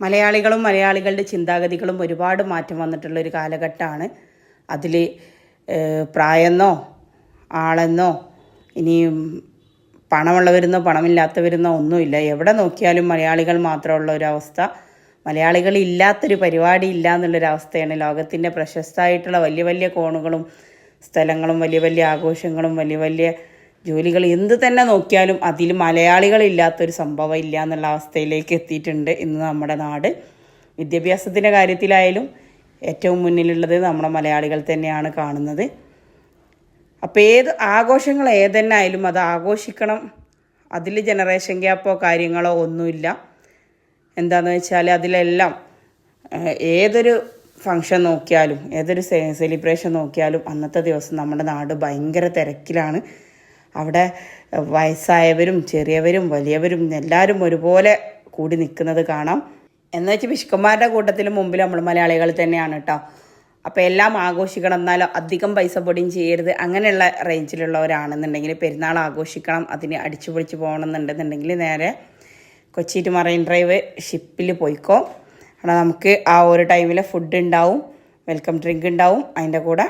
മലയാളികളും മലയാളികളുടെ ചിന്താഗതികളും ഒരുപാട് മാറ്റം വന്നിട്ടുള്ള ഒരു കാലഘട്ടമാണ്. അതിൽ പ്രായെന്നോ ആളെന്നോ ഇനിയും പണമുള്ളവരെന്നോ പണമില്ലാത്തവരെന്നോ ഒന്നുമില്ല. എവിടെ നോക്കിയാലും മലയാളികൾ മാത്രമുള്ള ഒരവസ്ഥ മലയാളികൾ ഇല്ലാത്തൊരു പരിപാടി ഇല്ല എന്നുള്ളൊരവസ്ഥയാണ് ലോകത്തിന്റെ പ്രശസ്തമായിട്ടുള്ള വലിയ വലിയ കോണുകളും സ്ഥലങ്ങളും വലിയ വലിയ ആഘോഷങ്ങളും വലിയ വലിയ ജോലികൾ എന്ത് തന്നെ നോക്കിയാലും അതിൽ മലയാളികളില്ലാത്തൊരു സംഭവം ഇല്ല എന്നുള്ള അവസ്ഥയിലേക്ക് എത്തിയിട്ടുണ്ട് ഇന്ന് നമ്മുടെ നാട്. വിദ്യാഭ്യാസത്തിന്റെ കാര്യത്തിലായാലും ഏറ്റവും മുന്നിലുള്ളത് നമ്മുടെ മലയാളികൾ തന്നെയാണ് കാണുന്നത്. അപ്പോൾ ഏത് ആഘോഷങ്ങൾ ഏതന്നെ ആയാലും അത് ആഘോഷിക്കണം. അതിൽ ജനറേഷൻ ഗ്യാപ്പോ കാര്യങ്ങളോ ഒന്നുമില്ല. എന്താണെന്ന് വെച്ചാൽ അതിലെല്ലാം ഏതൊരു ഫങ്ഷൻ നോക്കിയാലും ഏതൊരു സെലിബ്രേഷൻ നോക്കിയാലും അന്നത്തെ ദിവസം നമ്മുടെ നാട് ഭയങ്കര തിരക്കിലാണ്. അവിടെ വയസ്സായവരും ചെറിയവരും വലിയവരും എല്ലാവരും ഒരുപോലെ കൂടി നിൽക്കുന്നത് കാണാം. എന്ന് വെച്ച് വിശുക്കന്മാരുടെ കൂട്ടത്തിൽ മുമ്പിൽ നമ്മൾ മലയാളികൾ തന്നെയാണ് കേട്ടോ. അപ്പോൾ എല്ലാം ആഘോഷിക്കണം എന്നാലും അധികം പൈസ പൊടിയും ചെയ്യരുത്. അങ്ങനെയുള്ള റേഞ്ചിലുള്ളവരാണെന്നുണ്ടെങ്കിൽ പെരുന്നാൾ ആഘോഷിക്കണം അതിന് അടിച്ചു പൊളിച്ച് പോകണമെന്നുണ്ടെന്നുണ്ടെങ്കിൽ നേരെ കൊച്ചി ടു മറൈൻ ഡ്രൈവ് ഷിപ്പിൽ പോയിക്കോ. അവിടെ നമുക്ക് ആ ഒരു ടൈമിൽ ഫുഡ് ഉണ്ടാവും വെൽക്കം ഡ്രിങ്ക് ഉണ്ടാവും അതിന്റെ കൂടെ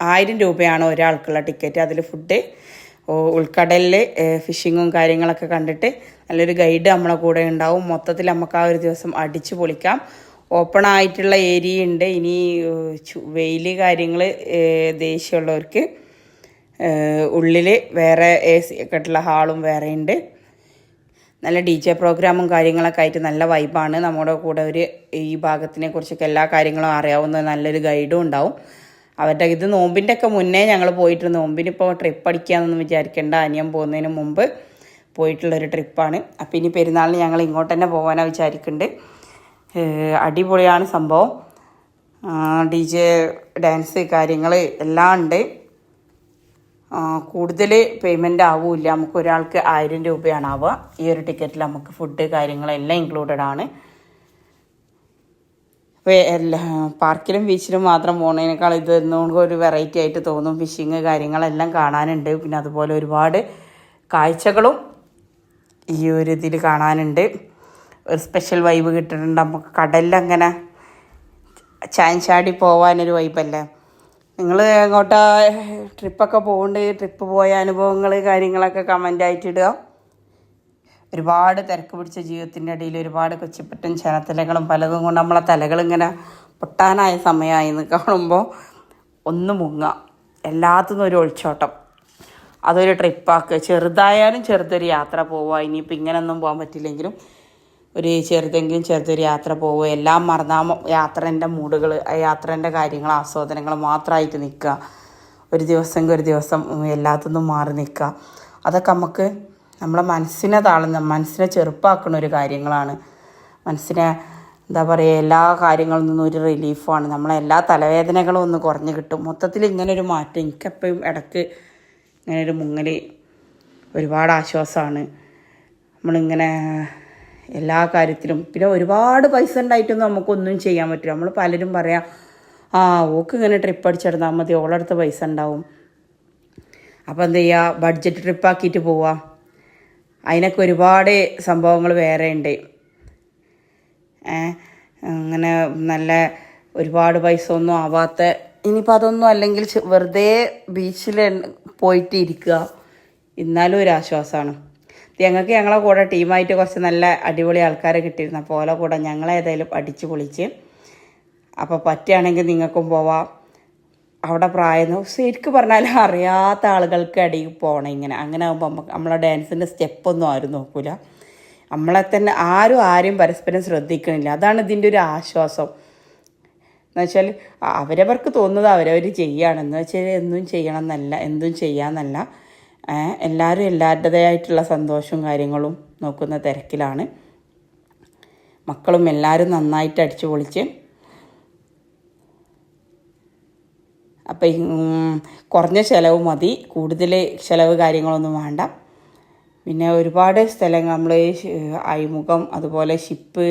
ആയിരം രൂപയാണ് ഒരാൾക്കുള്ള ടിക്കറ്റ്. അതിൽ ഫുഡ് ഉൾക്കടലിൽ ഫിഷിങ്ങും കാര്യങ്ങളൊക്കെ കണ്ടിട്ട് നല്ലൊരു ഗൈഡ് നമ്മളെ കൂടെ ഉണ്ടാവും. മൊത്തത്തിൽ നമുക്ക് ആ ഒരു ദിവസം അടിച്ചു പൊളിക്കാം. ഓപ്പൺ ആയിട്ടുള്ള ഏരിയ ഉണ്ട്. ഇനി വെയിൽ കാര്യങ്ങൾ ദേഷ്യമുള്ളവർക്ക് ഉള്ളിൽ വേറെ എ സി ഒക്കെ ഉള്ള ഹാളും വേറെ ഉണ്ട്. നല്ല ഡി ജെ പ്രോഗ്രാമും കാര്യങ്ങളൊക്കെ ആയിട്ട് നല്ല വൈബാണ് നമ്മുടെ കൂടെ ഒരു ഈ ഭാഗത്തിനെ കുറിച്ചൊക്കെ എല്ലാ കാര്യങ്ങളും അറിയാവുന്ന നല്ലൊരു ഗൈഡും ഉണ്ടാവും. അവരുടെ ഇത് നോമ്പിന്റെ ഒക്കെ മുന്നേ ഞങ്ങൾ പോയിട്ട് നോമ്പിനിപ്പോൾ ട്രിപ്പ് അടിക്കാമെന്നൊന്നും വിചാരിക്കേണ്ട. അനിയൻ പോകുന്നതിന് മുമ്പ് പോയിട്ടുള്ളൊരു ട്രിപ്പാണ് അപ്പോൾ ഇനി പെരുന്നാളിന് ഞങ്ങൾ ഇങ്ങോട്ട് തന്നെ പോകാനാണ് വിചാരിക്കുന്നുണ്ട് അടിപൊളിയാണ് സംഭവം. ഡി ജെ ഡാൻസ് കാര്യങ്ങൾ എല്ലാം ഉണ്ട്. കൂടുതൽ പേയ്മെന്റ് ആവില്ല. നമുക്ക് ഒരാൾക്ക് ആയിരം രൂപയാണ് ആവുക. ഈ ഒരു ടിക്കറ്റിൽ നമുക്ക് ഫുഡ് കാര്യങ്ങളെല്ലാം ഇൻക്ലൂഡഡ് ആണ്. എല്ലാ പാർക്കിലും ബീച്ചിലും മാത്രം പോകുന്നതിനേക്കാൾ ഇത് ഒന്നുകൂടി ഒരു വെറൈറ്റി ആയിട്ട് തോന്നും. ഫിഷിങ് കാര്യങ്ങളെല്ലാം കാണാനുണ്ട്. പിന്നെ അതുപോലെ ഒരുപാട് കാഴ്ചകളും ഈ ഒരു ഇതിൽ കാണാനുണ്ട്. ഒരു സ്പെഷ്യൽ വൈബ് കിട്ടുന്നുണ്ട്. നമുക്ക് കടലിലങ്ങനെ ചാൻചാടി പോവാനൊരു വൈബല്ലേ നിങ്ങൾ അങ്ങോട്ട് ട്രിപ്പൊക്കെ പോകുന്നുണ്ട് ട്രിപ്പ് പോയ അനുഭവങ്ങൾ കാര്യങ്ങളൊക്കെ കമന്റായിട്ട് ഇടുക. ഒരുപാട് തിരക്ക് പിടിച്ച ജീവിതത്തിന്റെ ഇടയിൽ ഒരുപാട് കൊച്ചിപ്പറ്റൻ ചനത്തലകളും പലതും കൊണ്ട് നമ്മളെ തലകളിങ്ങനെ പൊട്ടാനായ സമയമായി എന്ന് കാണുമ്പോൾ ഒന്ന് മുങ്ങുക എല്ലാത്തിനും ഒരു ഒളിച്ചോട്ടം. അതൊരു ട്രിപ്പാക്കുക ചെറുതായാലും ചെറുതൊരു യാത്ര പോവുക. ഇനിയിപ്പോൾ ഇങ്ങനെയൊന്നും പോകാൻ പറ്റില്ലെങ്കിലും ഒരു ചെറുതെങ്കിലും ചെറുതൊരു യാത്ര പോവുക. എല്ലാം മറന്നാ യാത്രേന്റെ മൂടുകൾ ആ യാത്രേന്റെ കാര്യങ്ങൾ ആസ്വാദനങ്ങൾ മാത്രമായിട്ട് നിൽക്കുക. ഒരു ദിവസമെങ്കിൽ ഒരു ദിവസം എല്ലാത്തുനിന്നും മാറി നിൽക്കുക. അതൊക്കെ നമുക്ക് നമ്മളെ മനസ്സിനെ താളുന്ന മനസ്സിനെ ചെറുപ്പാക്കുന്ന ഒരു കാര്യങ്ങളാണ്. മനസ്സിനെ എന്താ പറയുക എല്ലാ കാര്യങ്ങളിൽ നിന്നും ഒരു റിലീഫാണ് നമ്മളെ എല്ലാ തലവേദനകളും ഒന്ന് കുറഞ്ഞു കിട്ടും. മൊത്തത്തിൽ ഇങ്ങനെ ഒരു മാറ്റം എനിക്കെപ്പോഴും ഇടയ്ക്ക് ഇങ്ങനെ ഒരു മുങ്ങൽ ഒരുപാട് ആശ്വാസമാണ് നമ്മളിങ്ങനെ എല്ലാ കാര്യത്തിലും പിന്നെ ഒരുപാട് പൈസ ഉണ്ടായിട്ടൊന്നും നമുക്കൊന്നും ചെയ്യാൻ പറ്റില്ല. നമ്മൾ പലരും പറയാം ആ ഓക്ക് ഇങ്ങനെ ട്രിപ്പ് അടിച്ചിടന്നാൽ മതി ഓളടുത്ത് പൈസ ഉണ്ടാവും. അപ്പോൾ എന്ത് ചെയ്യുക ബഡ്ജറ്റ് ട്രിപ്പാക്കിയിട്ട് പോവുക അതിനൊക്കെ ഒരുപാട് സംഭവങ്ങൾ വേറെ ഉണ്ട്. അങ്ങനെ നല്ല ഒരുപാട് പൈസ ഒന്നും ആവാത്ത ഇനിയിപ്പോൾ അതൊന്നും അല്ലെങ്കിൽ വെറുതെ ബീച്ചിൽ പോയിട്ട് ഇരിക്കുക. എന്നാലും ഒരു ആശ്വാസമാണ് ഞങ്ങൾക്ക് ഞങ്ങളെ കൂടെ ടീമായിട്ട് കുറച്ച് നല്ല അടിപൊളി ആൾക്കാരെ കിട്ടിയിരുന്നു. അപ്പോൾ ഓലെ കൂടെ ഞങ്ങളേതായാലും അടിച്ച് പൊളിച്ച്. അപ്പോൾ പറ്റുകയാണെങ്കിൽ നിങ്ങൾക്കും പോവാം. അവിടെ പ്രായം ശരിക്കും പറഞ്ഞാൽ അറിയാത്ത ആളുകൾക്ക് ഇടയിൽ പോകണം ഇങ്ങനെ. അങ്ങനെ ആകുമ്പോൾ നമുക്ക് നമ്മളെ ഡാൻസിന്റെ സ്റ്റെപ്പൊന്നും ആരും നോക്കൂല. നമ്മളെ തന്നെ ആരും ആരും പരസ്പരം ശ്രദ്ധിക്കണില്ല. അതാണ് ഇതിന്റെ ഒരു ആശ്വാസം. എന്നുവെച്ചാൽ അവരവർക്ക് തോന്നുന്നത് അവരവർ ചെയ്യുകയാണ് എന്ന് വെച്ചാൽ എന്തും ചെയ്യണം എന്നല്ല എന്തും ചെയ്യാന്നല്ല ഏ, എല്ലാവരും എല്ലാവരുടേതായിട്ടുള്ള സന്തോഷവും കാര്യങ്ങളും നോക്കുന്ന തിരക്കിലാണ്. മക്കളും എല്ലാവരും നന്നായിട്ട് അടിച്ചു പൊളിച്ച് അപ്പം കുറഞ്ഞ ചിലവ് മതി. കൂടുതൽ ചിലവ് കാര്യങ്ങളൊന്നും വേണ്ട. പിന്നെ ഒരുപാട് സ്ഥലങ്ങൾ നമ്മൾ അഴിമുഖം അതുപോലെ ഷിപ്പ്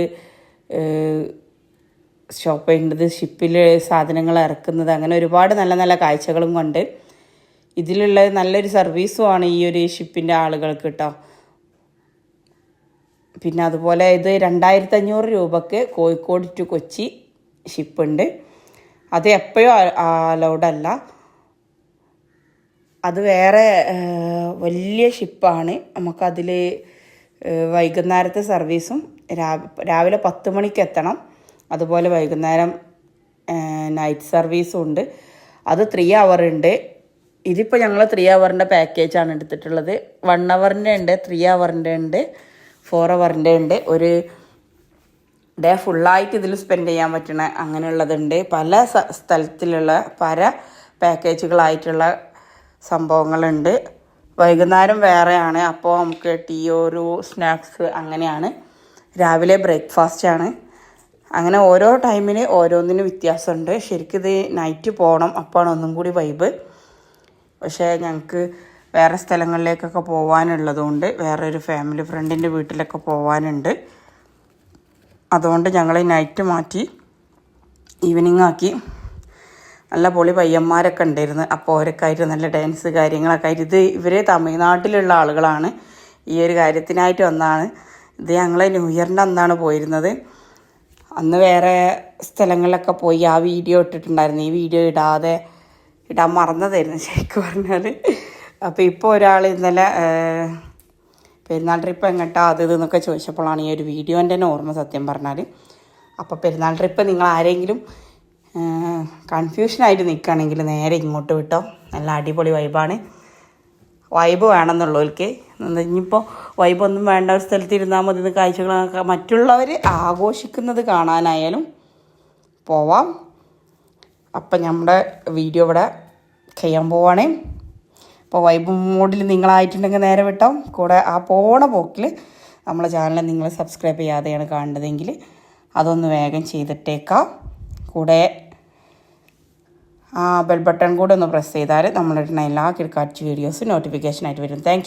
ഷോപ്പ് ചെയ്യേണ്ടത് ഷിപ്പിൽ സാധനങ്ങൾ ഇറക്കുന്നത് അങ്ങനെ ഒരുപാട് നല്ല നല്ല കാഴ്ചകളും കൊണ്ട്. ഇതിലുള്ള നല്ലൊരു സർവീസുമാണ് ഈ ഒരു ഷിപ്പിന്റെ ആളുകൾക്ക് കേട്ടോ പിന്നെ അതുപോലെ ഇത് രണ്ടായിരത്തി അഞ്ഞൂറ് രൂപക്ക് കോഴിക്കോട് ടു കൊച്ചി ഷിപ്പുണ്ട്. അത് എപ്പോഴും അലൗഡ് അല്ല. അത് വേറെ വലിയ ഷിപ്പാണ് നമുക്കതിൽ വൈകുന്നേരത്തെ സർവീസും രാവിലെ പത്ത് മണിക്ക് എത്തണം. അതുപോലെ വൈകുന്നേരം നൈറ്റ് സർവീസും ഉണ്ട്. അത് ത്രീ അവർ ഉണ്ട്. ഇതിപ്പോൾ ഞങ്ങൾ ത്രീ അവറിന്റെ പാക്കേജാണ് എടുത്തിട്ടുള്ളത്. വൺ അവറിന്റെ ഉണ്ട് ത്രീ അവറിന്റെ ഉണ്ട് ഫോർ അവറിന്റെ ഉണ്ട്. ഒരു ഡേ ഫുള്ളായിട്ട് ഇതിൽ സ്പെൻഡ് ചെയ്യാൻ പറ്റണ അങ്ങനെയുള്ളതുണ്ട്. പല സ്ഥലത്തിലുള്ള പല പാക്കേജുകളായിട്ടുള്ള സംഭവങ്ങളുണ്ട്. വൈകുന്നേരം വേറെയാണ്. അപ്പോൾ നമുക്ക് ടീ ഒരു സ്നാക്സ് അങ്ങനെയാണ്. രാവിലെ ബ്രേക്ക്ഫാസ്റ്റ് ആണ്. അങ്ങനെ ഓരോ ടൈമിന് ഓരോന്നിനും വ്യത്യാസമുണ്ട്. ശരിക്കും ഇത് നൈറ്റ് പോകണം അപ്പോഴാണ് ഒന്നും കൂടി വൈബ് പക്ഷേ ഞങ്ങൾക്ക് വേറെ സ്ഥലങ്ങളിലേക്കൊക്കെ പോകാനുള്ളതുകൊണ്ട് വേറൊരു ഫാമിലി ഫ്രണ്ടിന്റെ വീട്ടിലൊക്കെ പോകാനുണ്ട് അതുകൊണ്ട് ഞങ്ങൾ നൈറ്റ് മാറ്റി ഈവനിങ് ആക്കി. നല്ല പൊളി പയ്യന്മാരൊക്കെ ഉണ്ടായിരുന്നു. അപ്പോൾ അവരൊക്കെ ആയിട്ട് നല്ല ഡാൻസ് കാര്യങ്ങളൊക്കെ ആയിട്ട്. ഇത് ഇവർ തമിഴ്നാട്ടിലുള്ള ആളുകളാണ്. ഈ ഒരു കാര്യത്തിനായിട്ട് വന്നാണ്. ഇത് ഞങ്ങൾ ന്യൂ ഇയറിന്റെ അന്നാണ് പോയിരുന്നത്. അന്ന് വേറെ സ്ഥലങ്ങളിലൊക്കെ പോയി ആ വീഡിയോ ഇട്ടിട്ടുണ്ടായിരുന്നു. ഈ വീഡിയോ ഇടാതെ ഇടാൻ മറന്നതായിരുന്നു ശരിക്കും പറഞ്ഞാൽ അപ്പോൾ ഇപ്പോൾ ഒരാൾ ഇന്നലെ പെരുന്നാൾ ട്രിപ്പ് എങ്ങോട്ടാ അത് ഇതെന്നൊക്കെ ചോദിച്ചപ്പോഴാണ് ഈ ഒരു വീഡിയോന്റെ തന്നെ ഓർമ്മ സത്യം പറഞ്ഞാൽ അപ്പോൾ പെരുന്നാൾ ട്രിപ്പ് നിങ്ങൾ ആരെങ്കിലും കൺഫ്യൂഷനായിട്ട് നിൽക്കുകയാണെങ്കിൽ നേരെ ഇങ്ങോട്ട് വിട്ടോ. നല്ല അടിപൊളി വൈബാണ് വൈബ് വേണമെന്നുള്ളവർക്ക് ഇനിയിപ്പോൾ വൈബൊന്നും വേണ്ട ഒരു സ്ഥലത്ത് ഇരുന്നാൽ മതി എന്ന് കാഴ്ചകളൊക്കെ മറ്റുള്ളവർ ആഘോഷിക്കുന്നത് കാണാനായാലും പോവാം. അപ്പം നമ്മുടെ വീഡിയോ ഇവിടെ ചെയ്യാൻ പോവാണേ. അപ്പോൾ വൈബ് മോഡിൽ നിങ്ങളായിട്ടുണ്ടെങ്കിൽ നേരെ വിട്ടോ. കൂടെ ആ പോണ പോക്കിൽ നമ്മളെ ചാനൽ നിങ്ങൾ സബ്സ്ക്രൈബ് ചെയ്യാതെയാണ് കാണുന്നതെങ്കിൽ അതൊന്ന് വേഗം ചെയ്തിട്ടേക്കാം. കൂടെ ആ ബെൽ ബട്ടൺ കൂടെ ഒന്ന് പ്രസ് ചെയ്താൽ നമ്മളിടുന്ന എല്ലാ കിടക്കാറ്റ് വീഡിയോസും നോട്ടിഫിക്കേഷനായിട്ട് വരും. താങ്ക്